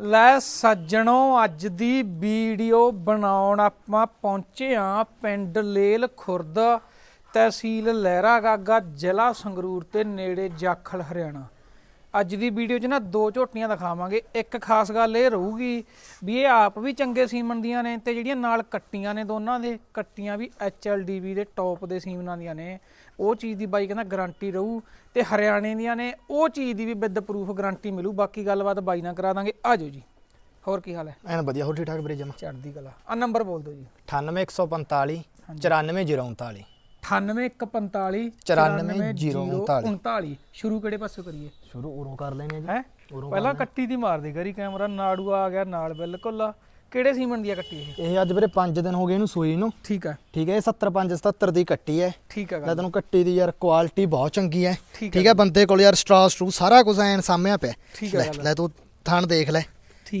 ਲੈ ਸੱਜਣੋ, ਅੱਜ ਦੀ ਵੀਡੀਓ ਬਣਾਉਣ ਆਪਾਂ ਪਹੁੰਚੇ ਆ ਪਿੰਡ ਲੇਲ ਖੁਰਦ ਤਹਿਸੀਲ ਲਹਿਰਾ ਗਾਗਾ ਜ਼ਿਲ੍ਹਾ ਸੰਗਰੂਰ ਤੇ ਨੇੜੇ ਜਾਖਲ, ਹਰਿਆਣਾ। ਅੱਜ ਦੀ ਵੀਡੀਓ 'ਚ ਨਾ ਦੋ ਝੋਟੀਆਂ ਦਿਖਾਵਾਂਗੇ। ਇੱਕ ਖਾਸ ਗੱਲ ਇਹ ਰਹੂਗੀ ਵੀ ਇਹ ਆਪ ਵੀ ਚੰਗੇ ਸੀਮਨ ਦੀਆਂ ਨੇ ਤੇ ਜਿਹੜੀਆਂ ਨਾਲ ਕੱਟੀਆਂ ਨੇ ਦੋਨਾਂ ਦੇ ਕੱਟੀਆਂ ਵੀ HLDV ਦੇ ਟੌਪ ਦੇ ਸੀਮਨਾਂ ਦੀਆਂ ਨੇ। ਉਹ ਚੀਜ਼ ਦੀ ਬਾਈ ਕਹਿੰਦਾ ਗਾਰੰਟੀ ਰਹੂ ਤੇ ਹਰਿਆਣੇ ਦੀਆਂ ਨੇ ਉਹ ਚੀਜ਼ ਦੀ ਵੀ ਵਿਦ ਪ੍ਰੂਫ ਗਾਰੰਟੀ ਮਿਲੂ। ਬਾਕੀ ਗੱਲਬਾਤ ਬਾਈ ਨਾਲ ਕਰਾ ਦਾਂਗੇ। ਆਜੋ ਜੀ। ਹੋਰ ਕੀ ਹਾਲ ਹੈ? ਐਨ ਵਧੀਆ ਹੋ ਠੀਕ ਠਾਕ ਵੀਰੇ ਜਮਾ? ਚੜ੍ਹਦੀ ਕਲਾ। ਆ ਨੰਬਰ ਬੋਲ ਦਿਓ ਜੀ। 98145 94039 98145 94039 ਸ਼ੁਰੂ ਕਿਹੜੇ ਪਾਸੋਂ ਕਰੀਏ? ਸ਼ੁਰੂ ਉਰੋਂ ਕਰ ਲੈਨੇ ਜੀ। ਹੈ? ਪਹਿਲਾਂ ਕੱਟੀ ਦੀ ਮਾਰਦੀ ਕਰੀ ਕੈਮਰਾ ਨਾੜੂ ਆ ਗਿਆ ਨਾਲ ਬਿਲਕੁਲ ਕਿਹੜੇ ਸੀਮਨ ਦੀ ਆ ਕੱਟੀ ਇਹ? ਇਹ ਅੱਜ ਵੀਰੇ 5 ਦਿਨ ਹੋ ਗਏ ਇਹਨੂੰ ਸੂਈ ਨੂੰ। ਠੀਕ ਹੈ ਠੀਕ ਹੈ ਇਹ 75 77 ਦੀ ਕੱਟੀ ਹੈ ਠੀਕ ਹੈ ਲੈ ਤੈਨੂੰ ਕੱਟੀ ਦੀ ਯਾਰ ਕੁਆਲਿਟੀ ਬਹੁਤ ਚੰਗੀ ਹੈ ਠੀਕ ਹੈ ਬੰਦੇ ਕੋਲ ਯਾਰ ਸਟਰਾ ਸਟਰੂ ਸਾਰਾ ਕੁਝ ਐਨ ਸਾਹਮਣੇ ਪਿਆ। ਠੀਕ ਹੈ ਲੈ ਤੂੰ ਥਣ ਦੇਖ ਲੈ।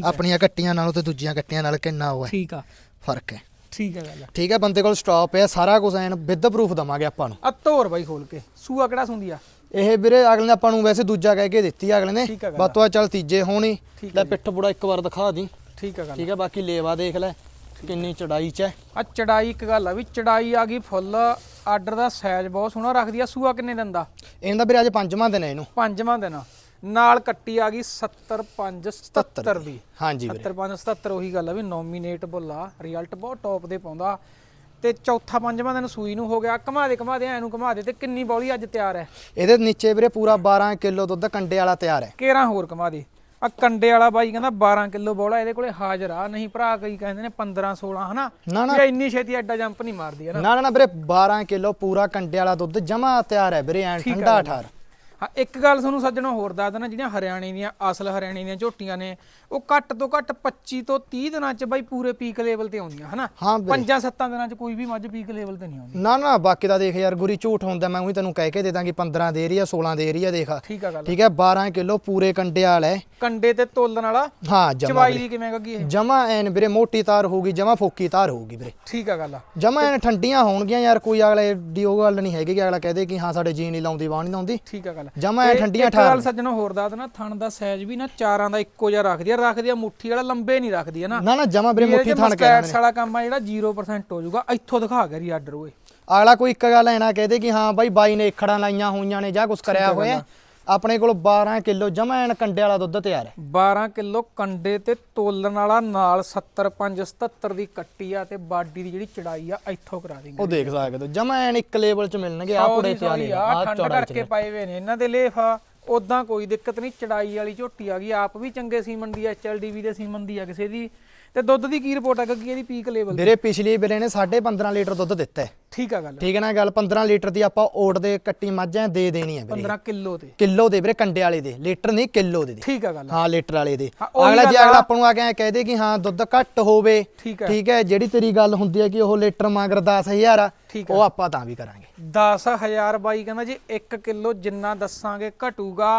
ਆਪਣੀਆਂ ਕੱਟੀਆਂ ਨਾਲੋਂ ਤੇ ਦੂਜੀਆਂ ਕੱਟੀਆਂ ਨਾਲ ਕਿੰਨਾ ਉਹ ਹੈ ਠੀਕ ਆ। ਫ਼ਰਕ ਹੈ। ਠੀਕ ਹੈ ਗੱਲ ਠੀਕ ਹੈ ਬੰਦੇ ਕੋਲ ਸਟਾਪ ਹੈ ਸਾਰਾ ਕੁਝ ਐਨ ਵਿਦ ਪ੍ਰੂਫ ਦਵਾਂਗੇ ਆਪਾਂ ਨੂੰ। ਆ ਤੋਰ ਬਾਈ ਖੋਲ ਕੇ। ਸੂਆ ਕਿਹੜਾ ਸੁੰਦੀ ਆ? ਇਹ ਵੀਰੇ ਅਗਲੇ ਨੇ ਆਪਾਂ ਨੂੰ ਵੈਸੇ ਦੂਜਾ ਕਹਿ ਕੇ ਦਿੱਤੀ ਅਗਲੇ ਨੇ। ਬਾਤੋਂ ਚੱਲ ਤੀਜੇ ਹੋਣੀ। ਲੈ ਪਿੱਠ ਬੁੜਾ ਇੱਕ ਵਾਰ ਦਿਖਾ ਦੀ। ਠੀਕ ਹੈ ਗੱਲ ਠੀਕ ਹੈ ਬਾਕੀ ਲੇਵਾ ਦੇਖ ਲੈ ਕਿੰਨੀ ਚੜਾਈ ਚ ਹੈ। ਆ ਚੜਾਈ ਇੱਕ ਗੱਲ ਆ ਵੀ ਚੜਾਈ ਆ ਗਈ ਫੁੱਲ ਆਰਡਰ ਦਾ ਸਾਈਜ਼ ਬਹੁਤ ਸੋਹਣਾ ਰੱਖਦੀ ਆ। ਸੂਆ ਕਿੰਨੇ ਦਿਨ ਦਾ? ਇਹਦਾ ਵੀਰੇ ਅੱਜ ਪੰਜਵਾਂ ਦਿਨ ਹੈ ਇਹਨੂੰ। ਪੰਜਵਾਂ ਦਿਨ ਨਾਲ ਕੱਟੀ ਆ ਗਈ 75 77 ਦੀ। ਹਾਂਜੀ ਵੀਰੇ। 75 77 ਉਹੀ ਗੱਲ ਆ ਵੀ ਨੋਮੀਨੇਟ ਬੁੱਲਾ ਰਿਜ਼ਲਟ ਬਹੁਤ ਟੌਪ ਦੇ ਪਾਉਂਦਾ। ਤੇ ਚੌਥਾ ਪੰਜਵਾਂ ਦਿਨ ਸੂਈ ਨੂੰ ਹੋ ਗਿਆ। ਘਮਾ ਦੇ ਘਮਾ ਦੇ ਐ ਨੂੰ ਘਮਾ ਦੇ ਤੇ ਕਿੰਨੀ ਬੌਲੀ ਅੱਜ ਤਿਆਰ ਹੈ? ਇਹਦੇ ਨੀਚੇ ਵੀਰੇ ਪੂਰਾ 12 ਕਿਲੋ ਦੁੱਧ ਕੰਡੇ ਵਾਲਾ ਤਿਆਰ ਹੈ। ਕੇਰਾਂ ਹੋਰ ਘਮਾ ਦੇ। ਆ ਕੰਡੇ ਵਾਲਾ ਬਾਈ ਕਹਿੰਦਾ 12 ਕਿਲੋ ਬੌਲਾ ਇਹਦੇ ਕੋਲੇ ਹਾਜ਼ਰ ਆ। ਨਹੀਂ ਭਰਾ ਕਈ ਕਹਿੰਦੇ ਨੇ 15 16 ਹਨਾ? ਇਹ ਇੰਨੀ ਛੇਤੀ ਐਡਾ ਜੰਪ ਨਹੀਂ ਮਾਰਦੀ ਹੈ ਨਾ ਨਾ ਵੀਰੇ 12 ਕਿਲੋ ਪੂਰਾ ਕੰਡੇ ਵਾਲਾ ਦੁੱਧ ਜਮਾ ਤਿਆਰ ਹੈ ਵੀਰੇ ਹੈ ਠੰਡਾ। ਠਾਰ। ਹਾਂ ਇੱਕ ਗੱਲ ਤੁਹਾਨੂੰ ਸੱਜਣੋ ਹੋਰ ਦੱਸ ਦੇਣਾ ਜਿਹੜੀਆਂ ਹਰਿਆਣੇ ਦੀਆਂ ਅਸਲ ਹਰਿਆਣੇ ਦੀਆਂ ਝੋਟੀਆਂ ਨੇ ਉਹ ਘੱਟ ਤੋਂ ਘੱਟ 25 ਤੋਂ 30 ਦਿਨਾਂ ਚ ਬਾਈ ਪੂਰੇ ਪੀਕ ਲੈਵਲ ਤੇ ਆਉਂਦੀਆਂ ਹਨਾ? ਹਾਂ ਪੰਜਾਂ ਸੱਤਾਂ ਦਿਨਾਂ ਚ ਕੋਈ ਵੀ ਮੱਝ ਪੀਕ ਲੈਵਲ ਤੇ ਨਹੀਂ ਆਉਂਦੀ। ਨਾ ਨਾ ਬਾਕੀ ਦਾ ਦੇਖ ਯਾਰ ਗੁਰੀ ਝੂਠ ਹੁੰਦਾ ਮੈਂ ਉਹੀ ਤੈਨੂੰ ਕਹਿ ਕੇ ਦੇ ਦਾਂਗੀ 15 ਦੇ ਰਹੀ ਆ 16 ਦੇ ਰਹੀ ਆ ਦੇਖ। ਠੀਕ ਆ ਗੱਲ ਠੀਕ ਹੈ 12 ਕਿਲੋ ਪੂਰੇ ਕੰਡੇ ਵਾਲਾ ਹੈ। ਕੰਡੇ ਤੇ ਤੋਲਣ ਵਾਲਾ? ਹਾਂ ਜਮਾ ਚਵਾਈ ਦੀ ਕਿਵੇਂ ਗੱਗੀ ਇਹ? ਜਮਾ ਐਨ ਵੀਰੇ ਮੋਟੀ ਤਾਰ ਹੋਊਗੀ ਜਮਾ ਫੋਕੀ ਤਾਰ ਹੋਊਗੀ ਵੀਰੇ। ਠੀਕ ਆ ਗੱਲ ਜਮਾ ਐਨ ਠੰਡੀਆਂ ਹੋਣਗੀਆਂ ਯਾਰ ਕੋਈ ਅਗਲੇ ਦੀ ਉਹ ਗੱਲ ਨਹੀਂ ਹੈਗੀ ਕਿ ਅਗਲਾ ਕਹਦੇ ਕਿ ਹਾਂ ਸਾਡੇ ਜੀ ਨਹੀਂ ਲਾਉਂਦੀ ਬਾਹ ਨਹੀਂ ਲਾਉਂਦੀ। ਠੀਕ ਆ ਗੱਲ ਜਮਾ ਤੇ ਠੰਡੀਆਂ ਠਾਰ ਸੱਜਣੋ ਹੋਰ ਦੱਸ ਦੇਣਾ ਥਣ ਦਾ ਸਾਈਜ਼ ਵੀ ਨਾ ਚਾਰਾਂ ਦਾ ਇੱਕੋ ਜਿਹਾ ਰੱਖਦੀ ਆ ਰੱਖਦੀ ਆ ਮੁੱਠੀ ਵਾਲਾ ਲੰਬੇ ਨਹੀਂ ਰੱਖਦੀ ਹੈ ਨਾ? ਨਾ ਨਾ ਜਮਾ ਵੀਰੇ ਮੁੱਠੀ ਥਣ ਕੇ ਮੁਸਟੈਟਸ ਵਾਲਾ ਕੰਮ ਆ ਜਿਹੜਾ 0% ਹੋ ਜਾਊਗਾ ਇੱਥੋਂ ਦਿਖਾ ਗਿਆ ਰੀ ਆਰਡਰ ਓਏ। ਅਗਲਾ ਕੋਈ ਇੱਕ ਗੱਲ ਐਨਾ ਕਹਦੇ ਕਿ ਹਾਂ ਬਾਈ ਬਾਈ ਨੇ ਇਖੜਾਂ ਲਾਈਆਂ ਹੋਈਆਂ ਨੇ ਜਾਂ ਕੁਝ ਕਰਿਆ ਹੋਇਆ। ਆਪਣੇ ਕੋਲ 12 ਕਿਲੋ ਜਮਾ ਐਨ ਕੰਡੇ ਵਾਲਾ ਦੁੱਧ ਤਿਆਰ ਹੈ। 12 ਕਿਲੋ ਕੰਡੇ ਤੇ ਤੋਲਣ ਵਾਲਾ ਨਾਲ 75 77 ਦੀ ਕੱਟੀ ਆ ਤੇ ਬਾਡੀ ਦੀ ਜਿਹੜੀ ਚੜਾਈ ਆ ਇੱਥੋਂ ਕਰਾ ਦੇਂਗੇ ਉਹ ਦੇਖ ਸਕਦੇ ਹੋ ਜਮਾ ਐਨ ਇੱਕ ਲੈਵਲ ਚ ਮਿਲਣਗੇ ਆ ਪੁੜੇ ਤੇ ਆਲੇ ਆ ਠੰਡ ਕਰਕੇ ਪਾਏ ਹੋਏ ਨੇ ਇਹਨਾਂ ਦੇ ਲੇਫਾ ਉਦਾਂ ਕੋਈ ਦਿੱਕਤ ਨਹੀਂ ਚੜਾਈ ਵਾਲੀ ਝੋਟੀ ਆ ਗਈ ਆਪ ਵੀ ਚੰਗੇ ਸੀਮਨ ਦੀ ਐਚਐਲਡੀਵੀ ਦੇ ਸੀਮਨ ਦੀ ਆ ਕਿਸੇ ਦੀ ਤੇ ਦੁੱਧ ਦੀ ਕੀ ਰਿਪੋਰਟ ਆ ਗੱਗੀ ਇਹਦੀ ਪੀਕ ਲੈਵਲ ਵੀਰੇ ਪਿਛਲੀ ਵੀਰੇ ਨੇ 15.5 ਲੀਟਰ ਦੁੱਧ ਦਿੱਤਾ ਹੈ। ਠੀਕ ਆ ਗੱਲ। ਠੀਕ ਹੈ ਨਾ ਗੱਲ 15 ਲੀਟਰ ਦੀ ਆਪਾਂ ਓਟ ਦੇ ਕੱਟੀ ਮੱਝਾਂ ਦੇ ਦੇਣੀ ਹੈ ਵੀਰੇ। 15 ਕਿਲੋ ਤੇ ਕਿਲੋ ਦੇ ਵੀਰੇ ਕੰਡੇ ਵਾਲੇ ਦੇ। ਲੀਟਰ ਨਹੀਂ ਕਿਲੋ ਦੇ ਦੇ। ਠੀਕ ਆ ਗੱਲ। ਹਾਂ ਲੀਟਰ ਵਾਲੇ ਦੇ। ਅਗਲਾ ਜੇ। ਅਗਲਾ ਆਪਾਂ ਨੂੰ ਆ ਕੇ ਐਂ ਕਹਦੇ ਕਿ ਹਾਂ ਦੁੱਧ ਘੱਟ ਹੋਵੇ ਠੀਕ ਹੈ ਜਿਹੜੀ ਤੇਰੀ ਗੱਲ ਹੁੰਦੀ ਹੈ ਕਿ ਉਹ ਲੀਟਰ ਮਗਰ 10000 ਆ ਉਹ ਆਪਾਂ ਤਾਂ ਵੀ ਕਰਾਂਗੇ। 10000 ਬਾਈ ਕਹਿੰਦਾ ਜੀ 1 ਕਿਲੋ ਜਿੰਨਾ ਦੱਸਾਂਗੇ ਘਟੂਗਾ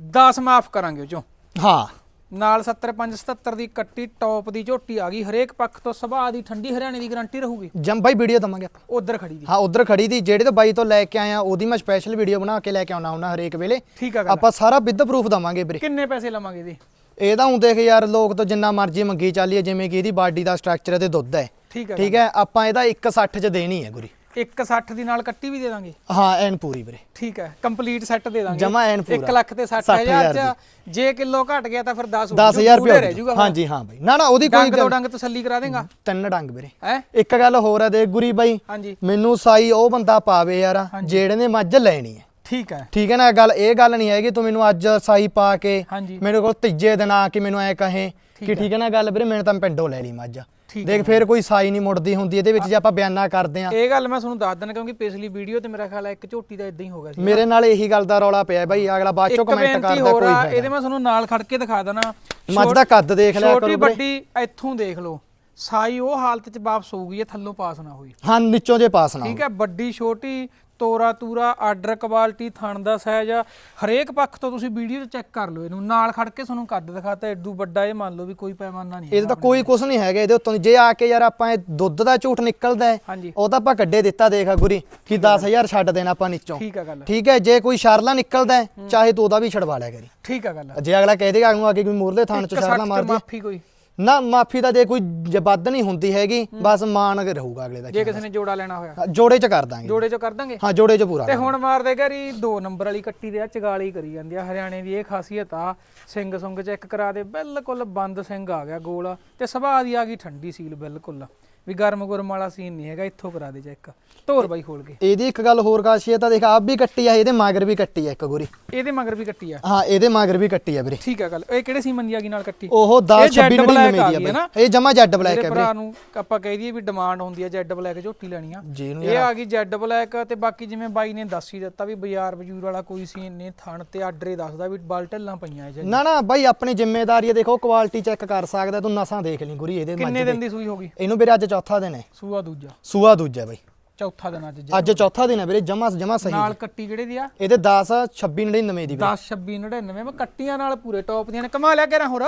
10 ਮਾਫ ਕਰਾਂਗੇ ਉਹ ਚੋਂ। ਹਾਂ। ਨਾਲ 75 77 ਦੀ ਕੱਟੀ ਟੌਪ ਦੀ ਝੋਟੀ ਆ ਗਈ। ਹਰੇਕ ਪੱਖ ਤੋਂ ਸੁਭਾਅ ਦੀ ਠੰਡੀ ਹਰਿਆਣੇ ਦੀ ਗਾਰੰਟੀ ਰਹੂਗੀ। ਜੰਮ ਬਾਈ ਵੀਡੀਓ ਦਵਾਂਗੇ ਆਪਾਂ। ਉਧਰ ਖੜੀ ਦੀ। ਹਾਂ ਉਧਰ ਖੜੀ ਦੀ। ਜਿਹੜੇ ਤੋਂ ਬਾਈ ਤੋਂ ਲੈ ਕੇ ਆਇਆ ਉਹਦੀ ਮੈਂ ਸਪੈਸ਼ਲ ਵੀਡੀਓ ਬਣਾ ਕੇ ਲੈ ਕੇ ਆਉਣਾ ਹੁੰਦਾ ਹਰੇਕ ਵੇਲੇ। ਠੀਕ ਆ ਆਪਾਂ ਸਾਰਾ ਵਿਦ ਪ੍ਰੂਫ ਦਵਾਂਗੇ ਵੀਰੇ। ਕਿੰਨੇ ਪੈਸੇ ਲਵਾਂਗੇ ਇਹਦੇ ਇਹਦਾ ਹੁਣ ਦੇਖ ਯਾਰ ਲੋਕ ਤਾਂ ਜਿੰਨਾ ਮਰਜ਼ੀ ਮੰਗੀ ਚੱਲੀਏ ਜਿਵੇਂ ਕਿ ਇਹਦੀ ਬਾਡੀ ਦਾ ਸਟਰਕਚਰ ਤੇ ਦੁੱਧ ਹੈ। ਠੀਕ ਆ ਠੀਕ ਹੈ ਆਪਾਂ ਇਹਦਾ 160 ਚ ਦੇਣੀ ਹੈ ਗੁਰੀ। 160 ਦੀ ਨਾਲ ਕੱਟੀ ਵੀ ਦੇ ਦਾਂਗੇ? ਹਾਂ ਐਨ ਪੂਰੀ ਵੀਰੇ। ਠੀਕ ਹੈ ਕੰਪਲੀਟ ਸੈੱਟ ਦੇ ਦਾਂਗੇ। ਜਮਾਂ ਐਨ ਪੂਰਾ। 1 ਲੱਖ ਤੇ 60000 ਚ ਜੇ ਕਿਲੋ ਘਟ ਗਿਆ ਤਾਂ ਫਿਰ 10 10000 ਰੁਪਏ ਰਹਿ ਜਾਊਗਾ ਹਾਂਜੀ ਹਾਂ ਬਾਈ। ਨਾ ਨਾ ਉਹਦੀ ਕੋਈ ਡੰਗ ਡੰਗ ਤਸੱਲੀ ਕਰਾ ਦੇਗਾ? ਤਿੰਨ ਡੰਗ ਵੀਰੇ। ਹੈ? ਇੱਕ ਗੱਲ ਹੋਰ ਹੈ ਦੇਖ ਗੁਰੀ ਬਾਈ। ਹਾਂਜੀ। ਮੈਨੂੰ ਸਾਈ ਉਹ ਬੰਦਾ ਪਾਵੇ ਯਾਰ ਜਿਹੜੇ ਨੇ ਮੱਝ ਲੈਣੀ ਹੈ। ਠੀਕ ਹੈ। ਠੀਕ ਹੈ ਨਾ ਗੱਲ ਇਹ ਗੱਲ ਨਹੀਂ ਹੈਗੀ ਤੂੰ ਮੈਨੂੰ ਅੱਜ ਸਾਈ ਪਾ ਕੇ ਮੇਰੇ ਕੋਲ ਤੀਜੇ ਦਿਨ ਆ ਕੇ ਮੈਨੂੰ ਐ ਕਹੇ ਕਿ ਠੀਕ ਹੈ ਨਾ ਗੱਲ ਵੀਰੇ ਮੈਨੂੰ ਤਾਂ ਪਿੰਡੋਂ ਲੈ ਲਈ ਮੱਝ। ਦੇਖ ਫੇਰ ਕੋਈ ਸਾਈ ਨਹੀਂ ਮੁੜਦੀ ਹੁੰਦੀ ਇਹਦੇ ਵਿੱਚ ਜੇ ਆਪਾਂ ਬਿਆਨਾ ਕਰਦੇ ਆ ਇਹ ਗੱਲ ਮੈਂ ਤੁਹਾਨੂੰ ਦੱਸ ਦਿੰਦਾ ਕਿਉਂਕਿ ਪਿਛਲੀ ਵੀਡੀਓ ਤੇ ਮੇਰਾ ਖਿਆਲ ਹੈ ਇੱਕ ਝੋਟੀ ਦਾ ਇਦਾਂ ਹੀ ਹੋ ਗਿਆ ਸੀ। ਮੇਰੇ ਨਾਲ ਇਹੀ ਗੱਲ ਦਾ ਰੌਲਾ ਪਿਆ ਬਾਈ ਅਗਲਾ ਬਾਅਦ ਚੋਂ ਕਮੈਂਟ ਕਰਦਾ ਕੋਈ ਫਾਇਦਾ। ਇਹਦੇ ਮੈਂ ਤੁਹਾਨੂੰ ਨਾਲ ਖੜ ਕੇ ਦਿਖਾ ਦੇਣਾ ਮੱਝ ਦਾ ਕੱਦ ਦੇਖ ਲਿਆ ਛੋਟੀ ਕਰੋ ਵੀਰੇ ਵੱਡੀ ਇੱਥੋਂ ਦੇਖ ਲਓ। ਸਾਈ ਉਹ ਹਾਲਤ 'ਚ ਵਾਪਸ ਹੋਊਗੀ ਜੇ ਥੱਲੋਂ ਪਾਸ ਨਾ ਹੋਈ। ਹਾਂ ਨੀਚੋਂ ਜੇ ਪਾਸ ਨਾ ਠੀਕ ਹੈ ਵੱਡੀ ਛੋਟੀ ਤੋਰਾ ਤੂਰਾ ਆਰਡਰ ਕੁਆਲਿਟੀ ਥਣ ਦਾ ਸਾਈਜ਼ ਹਰੇਕ ਪੱਖ ਤੋਂ ਤੁਸੀਂ ਵੀਡੀਓ 'ਚ ਚੈੱਕ ਕਰ ਲਓ ਇਹਨੂੰ। ਨਾਲ ਖੜ ਕੇ ਤੁਹਾਨੂੰ ਕੱਦ ਦਿਖਾਤਾ ਐਡੂ ਵੱਡਾ ਇਹ ਮੰਨ ਲਓ ਵੀ ਕੋਈ ਪੈਮਾਨਾ ਨਹੀਂ ਇਹਦਾ ਤਾਂ ਕੋਈ ਕੁਝ ਨਹੀਂ ਹੈਗਾ ਇਹਦੇ ਉੱਤੋਂ। ਜੇ ਆ ਕੇ ਯਾਰ ਆਪਾਂ ਇਹ ਦੁੱਧ ਦਾ ਝੂਠ ਨਿਕਲਦਾ ਹੈ ਉਹ ਤਾਂ ਆਪਾਂ ਕੱਢੇ ਦਿੱਤਾ ਦੇਖ ਆ ਗੁਰੀ ਕਿ 10000 ਛੱਡ ਦੇਣਾ ਆਪਾਂ ਨੀਚੋਂ। ਠੀਕ ਆ ਗੱਲ ਠੀਕ ਹੈ ਜੇ ਕੋਈ ਸ਼ਰਲਾ ਨਿਕਲਦਾ ਹੈ, ਚਾਹੇ ਤੂੰ ਉਹਦਾ ਵੀ ਛਡਵਾ ਲਿਆ ਕਰੀ। ਠੀਕ ਆ ਗੱਲ ਜੇ ਅਗਲਾ ਕਹਿ ਦੇਗਾ ਨੂੰ ਆ ਕੇ ਕੋਈ ਮੂਰਲੇ ਥਾਣ ਚ ਸ਼ਰਲਾ ਮਾਰ ਦੇ ਮਾਫੀ ਕੋਈ। ਨਾ ਮਾਫੀ ਤਾਂ ਜੇ ਕੋਈ ਜੇ ਵੱਧ ਨਹੀਂ ਹੁੰਦੀ ਹੈਗੀ ਬਸ ਮਾਨ ਕੇ ਰਹੂਗਾ ਅਗਲੇ ਦਾ ਜੇ ਕਿਸੇ ਨੇ ਜੋੜਾ ਲੈਣਾ ਹੋਇਆ। ਜੋੜੇ ਚ ਕਰ ਦਾਂਗੇ। ਜੋੜੇ 'ਚ ਕਰ ਦਾਂਗੇ? ਹਾਂ ਜੋੜੇ ਚ ਪੂਰਾ ਤੇ ਹੁਣ ਮਾਰਦੇ ਘਰੀ ਦੋ ਨੰਬਰ ਵਾਲੀ ਕੱਟੀ ਦੇ ਆ ਚਗਾਲੀ ਕਰੀ ਜਾਂਦੀ ਆ। ਹਰਿਆਣੇ ਦੀ ਇਹ ਖਾਸੀਅਤ ਆ ਸਿੰਘ ਸੁੰਗ ਚੈੱਕ ਕਰਾ ਦੇ ਬਿਲਕੁਲ ਬੰਦ ਸਿੰਘ ਆ ਗਿਆ ਗੋਲ। ਤੇ ਸੁਭਾਅ ਦੀ ਆ ਗਈ ਠੰਡੀ ਸੀਲ ਬਿਲਕੁਲ। ਵੀ ਗਰਮ ਗੁਰਮ ਵਾਲਾ ਸੀਨ ਨਹੀਂ ਹੈਗਾ ਇੱਥੋਂ ਕਰਾ ਦੇ ਚੈੱਕ ਧੋਰ ਬਾਈ ਖੋਲ ਕੇ। ਇਹਦੀ ਇੱਕ ਗੱਲ ਹੋਰ ਖਾਸੀਅਤ ਆ ਦੇਖ ਆਪ ਵੀ ਕੱਟੀ ਆ ਇਹਦੇ ਮਾਗਰ ਵੀ ਕੱਟੀ ਆ ਇੱਕ ਗੋਰੀ। ਇਹਦੇ ਮਗਰ ਵੀ ਕੱਟੀ ਆ? ਹਾਂ ਇਹਦੇ ਮਾਗਰ ਵੀ ਕੱਟੀ ਆ ਵੀਰੇ। ਠੀਕ ਆ ਗੱਲ ਇਹ ਕਿਹੜੇ ਸੀਮਨ ਦੀ ਨਾਲ ਕੱਟੀ? ਉਹ 10 ਇਹ 26 jet black 99 ਆ ਦੀ ਆ? ਬਈ। ਇਹ ਜਮਾ ਜੈਡ ਬਲੈਕ ਹੈ ਵੀਰੇ। ਭਰਾ ਨੂੰ ਆਪਾਂ ਕਹਿ ਦਈਏ ਵੀ ਡਿਮਾਂਡ ਹੁੰਦੀ ਆ ਜੈਡ ਬਲੈਕ ਝੋਟੀ ਲੈਣੀ ਆ। ਇਹ ਆ ਗਈ ਜੈਡ ਬਲੈਕ ਤੇ ਬਾਕੀ ਜਿਵੇਂ ਬਾਈ ਨੇ ਦੱਸ ਹੀ ਦਿੱਤਾ ਵੀ ਬਾਜ਼ਾਰ ਬਜੂਰ ਵਾਲਾ ਕੋਈ ਸੀਨ ਨਹੀਂ ਥਣ ਤੇ ਆਰਡਰ ਹੀ ਦੱਸਦਾ ਵੀ ਬਲ ਢੱਲਾਂ ਪਈਆਂ ਇਹ। ਨਾ ਨਾ ਬਾਈ ਆਪਣੀ ਜ਼ਿੰਮੇਵਾਰੀ ਦੇਖੋ ਕੁਆਲਿਟੀ ਚੈੱਕ ਕਰ ਸਕਦਾ ਤੂੰ ਨਸਾਂ ਦੇਖ ਲਈ ਗੁਰੀ ਇਹਦੇ ਕਿੰਨੇ ਦਿਨ ਦੀ ਸੂਈ ਹੋ ਗਈ? ਇਹਨੂੰ ਵੀਰੇ ਅੱਜ ਚੌਥਾ ਦਿਨ ਹੈ। ਸੂਆ ਦੂਜਾ। ਸੂਆ ਦੂਜਾ ਬਾਈ। ਚੌਥਾ ਦਿਨ ਅੱਜ ਅੱਜ ਚੌਥਾ ਦਿਨ ਹੈ ਵੀਰੇ ਜਮਾ ਜਮਾ ਸਹੀ ਨਾਲ ਕੱਟੀ ਕਿਹੜੇ ਦੀ ਆ? ਇਹਦੇ 10 26 99 ਦੀ ਵੀਰੇ। 10 26 99 ਮੈਂ ਕੱਟੀਆਂ ਨਾਲ ਪੂਰੇ ਟੌਪ ਦੀਆਂ ਨੇ। ਕਮਾ ਲਿਆ ਕਰਾਂ ਹੋਰ?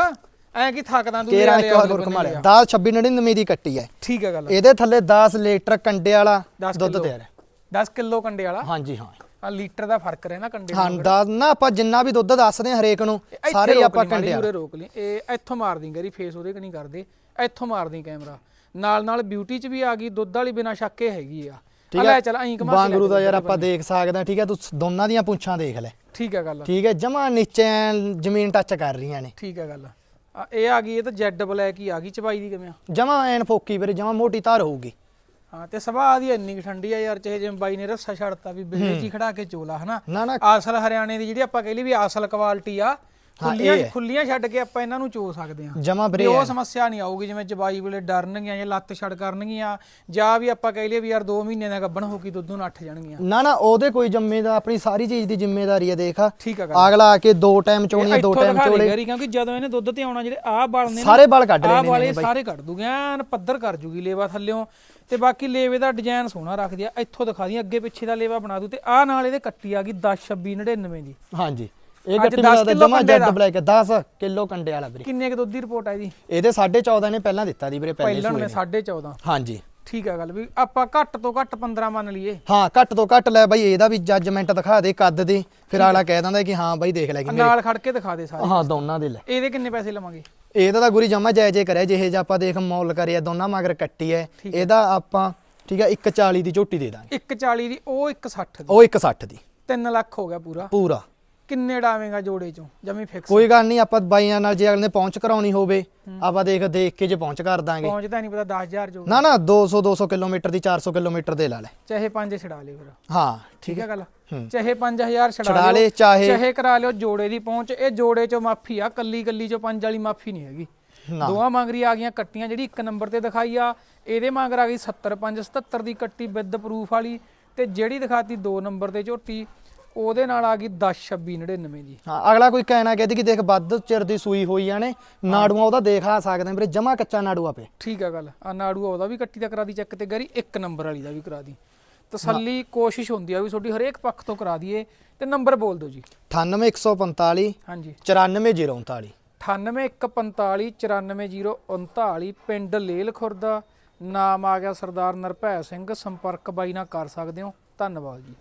ਐ ਕੀ ਥੱਕਦਾ ਤੂੰ ਕੇਰਾ ਲਿਆ ਇੱਕ ਵਾਰ ਅਗਲੇ ਹੋਰ ਕਮਾ ਲਿਆ। ਲਿਆ। 10 26 99 ਦੀ ਕੱਟੀ ਹੈ। ਠੀਕ ਹੈ ਗੱਲ। ਇਹਦੇ ਥੱਲੇ 10 ਲੀਟਰ ਕੰਡੇ ਵਾਲਾ 10 ਦੁੱਧ। ਤਿਆਰ ਹੈ। 10 ਕਿਲੋ ਕੰਡੇ ਵਾਲਾ? ਹਾਂਜੀ ਹਾਂ। ਆ ਲੀਟਰ ਦਾ ਫ਼ਰਕ ਰਹਿਣਾ ਕੰਡੇ ਹਾਂ ਦਸ ਨਾ ਆਪਾਂ ਜਿੰਨਾ ਵੀ ਦੁੱਧ ਦੱਸਦੇ ਹਾਂ ਹਰੇਕ ਨੂੰ ਸਾਰੇ ਆਪਾਂ ਕੰਡੇ ਉਰੇ ਰੋਕ ਲਈ। ਇਹ ਇੱਥੋਂ ਮਾਰ ਦੀ ਗਰੀ ਫੇਸ ਉਹਦੇ ਕਿ ਨਹੀਂ ਕਰਦੇ? ਇੱਥੋਂ ਮਾਰ ਦੀ ਕੈਮਰਾ ਨਾਲ ਨਾਲ ਬਿਊਟੀ ਚ ਵੀ ਆ ਗਈ ਦੁੱਧ ਵਾਲੀ ਬਿਨਾ ਸ਼ੱਕ ਇਹ ਹੈਗੀ ਆ। ਠੀਕ ਆ ਹੈ। ਚੱਲ ਐਂ ਕਮਾ ਬਾਂਗਰੂ ਦਾ ਯਾਰ ਆਪਾਂ ਦੇਖ ਸਕਦੇ ਹਾਂ ਠੀਕ ਹੈ ਤੂੰ ਦੋਨਾਂ ਦੀਆਂ ਪੁੰਛਾਂ ਦੇਖ ਲੈ। ਠੀਕ ਹੈ ਗੱਲ। ਠੀਕ ਹੈ ਜਮਾ ਨੀਚੇ ਜ਼ਮੀਨ ਟੱਚ ਕਰ ਰਹੀਆਂ ਨੇ। ਠੀਕ ਹੈ ਗੱਲ। ਆ, ਇਹ ਆ ਗਈ ਇਹ ਤਾਂ ਜੈਡ ਬਲੈਕ ਹੀ ਆ ਗਈ ਚਬਾਈ ਦੀ ਕਿਵੇਂ ਆ? ਜਮਾ ਐਨ ਫੋਕੀ ਵੀਰੇ ਜਮਾ ਮੋਟੀ ਧਾਰ ਹੋਊਗੀ। ਹਾਂ ਤੇ ਸੁਭਾਅ ਦੀ ਇੰਨੀ ਠੰਡੀ ਆ ਯਾਰ ਚਾਹੇ ਜਿਵੇਂ ਬਾਈ ਨੇ ਰੱਸਾ ਛੱਡਤਾ ਵੀ ਬਿਜਲੀ ਚ ਖੜਾ ਕੇ ਚੋਲਾ ਹਨਾ? ਅਸਲ ਹਰਿਆਣੇ ਦੀ ਜਿਹੜੀ ਆਪਾਂ ਕਹਿ ਲਈ ਵੀ ਅਸਲ ਕੁਆਲਿਟੀ ਆ ਖੁੱਲੀਆਂ ਖੁੱਲੀਆਂ ਛੱਡ ਕੇ ਆਪਾਂ ਇਹਨਾਂ ਨੂੰ ਚੋ ਸਕਦੇ ਹਾਂ। ਜਮਾ ਵੀ ਵੀਰੇ ਉਹ ਸਮੱਸਿਆ ਨਹੀਂ ਆਊਗੀ ਜਿਵੇਂ ਚਬਾਈ ਵੇਲੇ ਡਰਨਗੀਆਂ ਜਾਂ ਲੱਤ ਛੜ ਕਰਨਗੀਆਂ ਜਾਂ ਵੀ ਆਪਾਂ ਕਹਿ ਲਈਏ ਵੀ ਯਾਰ 2 ਮਹੀਨੇ ਦਾ ਗੱਭਣ ਹੋ ਕੇ ਦੁੱਧ ਨੂੰ ਨੱਠ ਜਾਣਗੀਆਂ। ਨਾ ਨਾ ਉਹਦੇ ਕੋਈ ਜ਼ਿੰਮੇਦਾਰ ਆਪਣੀ ਸਾਰੀ ਚੀਜ਼ ਦੀ ਜ਼ਿੰਮੇਵਾਰੀ ਹੈ ਦੇਖ। ਠੀਕ ਆ ਗੱਲ। ਅਗਲਾ ਆ ਕੇ ਦੋ ਟਾਈਮ ਚੋਣੀਆਂ ਦੋ ਟਾਈਮ ਚੋਲੇ। ਗਰੀ ਕਿਉਂਕਿ ਜਦੋਂ ਇਹਨੇ ਦੁੱਧ ਤੇ ਆਉਣਾ ਜਿਹੜੇ ਆਹ ਬਲ ਨੇ ਨਾ ਸਾਰੇ ਬਲ ਕੱਢ ਰਹੇ ਨੇ ਵਾਲੇ ਇਹਨੇ ਬਾਈ। ਸਾਰੇ ਕੱਢ ਦੂਗੇ ਐਨ ਪੱਧਰ ਕਰ ਜੂਗੀ ਲੇਵਾ ਥੱਲਿਓਂ। ਤੇ ਬਾਕੀ ਲੇਵੇ ਦਾ ਡਿਜ਼ਾਈਨ ਸੋਹਣਾ ਰੱਖਦੀ ਆ ਇੱਥੋਂ ਦਿਖਾ ਦੀ ਅੱਗੇ ਪਿੱਛੇ ਦਾ ਲੇਵਾ ਬਣਾ ਦੂ ਤੇ ਆਹ ਨਾਲ ਇਹਦੇ ਕੱਟੀ ਆ ਗਈ 10 26 99 ਦੀ। ਹਾਂਜੀ। ਇਹ ਗੱਟੀ 10 ਮਿਲਾ ਕਿੱਲੋ ਜਮਾ ਜੈਡ ਦਾ। ਬਲੈਕ 10 ਕਿਲੋ ਕੰਡੇ ਵਾਲਾ ਵੀਰੇ। ਕਿੰਨੇ ਕੁ ਦੁੱਧ ਦੀ ਰਿਪੋਰਟ ਆ ਇਹਦੀ? ਇਹਦੇ 14.5 ਨੇ ਪਹਿਲਾਂ ਦਿੱਤਾ ਦੀ ਵੀਰੇ ਪਹਿਲੇ ਪਹਿਲਾਂ ਨੇ ਨੇ। 14.5 ਹਾਂਜੀ। ਠੀਕ ਆ ਗੱਲ ਵੀ ਆਪਾਂ ਘੱਟ ਤੋਂ ਘੱਟ 15 ਮੰਨ ਲਈਏ। ਹਾਂ ਘੱਟ ਤੋਂ ਘੱਟ ਲੈ ਬਾਈ ਇਹਦਾ ਵੀ ਜੱਜਮੈਂਟ ਦਿਖਾ ਦੇ ਕੱਦ ਦੀ। ਫਿਰ ਅਗਲਾ ਕਹਿ ਦਿੰਦਾ ਕਿ ਹਾਂ ਬਾਈ ਦੇਖ ਲੈ ਕਿ ਮੇਰੇ ਨਾਲ ਖੜ ਕੇ ਦਿਖਾ ਦੇ ਸਾਰੇ। ਹਾਂ ਦੋਨਾਂ ਦੇ ਲੈ। ਇਹਦੇ ਕਿੰਨੇ ਪੈਸੇ ਲਵਾਂਗੇ? ਇਹਦਾ ਤਾਂ ਗੁਰੀ ਜਮਾ ਜਾਇਜ਼ ਹੀ ਕਰਿਆ ਜਿਹੇ ਆਪਾਂ ਦੇਖ ਮੌਲ ਕਰਿਆ ਦੋਨਾਂ ਮਗਰ ਕੱਟੀ ਹੈ। ਇਹਦਾ ਆਪਾਂ ਠੀਕ ਹੈ 140 ਦੀ ਝੋਟੀ ਦੇ ਦਾਂਗੇ। 140 ਦੀ ਉਹ 160 ਦੀ। ਉਹ 160 ਦੀ। 3 ਲੱਖ ਹੋ ਗਿਆ ਪੂਰਾ। ਪੂਰਾ। ਕਿੰਨੇ ਡਾਵੇਂਗਾ ਜੋੜੇ ਚੋਂ? ਜਮੀ ਫਿਕਸ ਕੋਈ ਗੱਲ ਨਹੀਂ ਆਪਾਂ ਬਾਈਆਂ ਨਾਲ ਜੇ ਅਗਲੇ ਨੇ ਪਹੁੰਚ ਕਰਾਉਣੀ ਹੋਵੇ ਆਪਾਂ ਦੇਖ ਦੇਖ ਕੇ ਜੇ ਪਹੁੰਚ ਕਰ ਦਾਂਗੇ। ਪਹੁੰਚਦਾ ਨਹੀਂ ਪਤਾ 10000 ਜੋ ਨਾ ਨਾ 200 200 ਕਿਲੋਮੀਟਰ ਦੀ 400 ਕਿਲੋਮੀਟਰ ਦੇ ਲਾ ਲੈ। ਚਾਹੇ 5 ਛਡਾ ਲਿਓ ਫਿਰ। ਹਾਂ ਠੀਕ ਹੈ ਗੱਲ। ਚਾਹੇ 5000 ਛਡਾ ਲੇ ਚਾਹੇ ਚਾਹੇ ਕਰਾ ਲਿਓ ਜੋੜੇ ਦੀ ਪਹੁੰਚ ਇਹ ਜੋੜੇ ਚੋਂ ਮਾਫੀ ਆ ਕੱਲੀ ਕੱਲੀ ਚੋਂ ਪੰਜ ਵਾਲੀ ਮਾਫੀ ਨਹੀਂ ਹੈਗੀ। ਦੋਵਾਂ ਮੰਗਰੀ ਆ ਗਈਆਂ ਕੱਟੀਆਂ ਜਿਹੜੀ ਇੱਕ ਨੰਬਰ ਤੇ ਦਿਖਾਈ ਆ ਇਹਦੇ ਮੰਗਰ ਆ ਗਈ 70 5 77 ਦੀ ਕੱਟੀ ਵਿਦ ਪ੍ਰੂਫ ਵਾਲੀ ਤੇ ਜਿਹੜੀ ਦਿਖਾਤੀ 2 ਨੰਬਰ ਤੇ ਝੋਟੀ ਉਹਦੇ ਨਾਲ ਆ ਗਈ 10 26 99 ਦੀ। ਹਾਂ ਅਗਲਾ ਕੋਈ ਕਹਿਣਾ ਕਹਦੀ ਕਿ ਦੇਖ ਵੱਧ ਚਿਰ ਦੀ ਸੂਈ ਹੋਈ ਜਾਣੇ ਨਾੜੂਆਂ ਉਹਦਾ ਦੇਖ ਆ ਸਕਦੇ ਆ ਵੀਰੇ ਜਮਾ ਕੱਚਾ ਨਾੜੂਆ ਪੇ ਠੀਕ ਆ ਗੱਲ ਆ ਨਾੜੂ ਉਹਦਾ ਵੀ ਕੱਟੀ ਦਾ ਕਰਾ ਦੀ ਚੈੱਕ ਤੇ ਗਰੀ ਇੱਕ ਨੰਬਰ ਵਾਲੀ ਦਾ ਵੀ ਕਰਾ ਦੀ। ਤਸੱਲੀ ਕੋਸ਼ਿਸ਼ ਹੁੰਦੀ ਆ ਵੀ ਤੁਹਾਡੀ ਹਰੇਕ ਪੱਖ ਤੋਂ ਕਰਾ ਦਈਏ ਤੇ ਨੰਬਰ ਬੋਲ ਦਿਓ ਜੀ। 98145 ਹਾਂਜੀ। 94039 98145 94039 ਪਿੰਡ ਲੇਲ ਖੁਰਦਾ। ਨਾਮ ਆ ਗਿਆ ਸਰਦਾਰ ਨਰਭੈ ਸਿੰਘ ਸੰਪਰਕ ਬਾਈ ਨਾਲ ਕਰ ਸਕਦੇ ਹੋ। ਧੰਨਵਾਦ ਜੀ।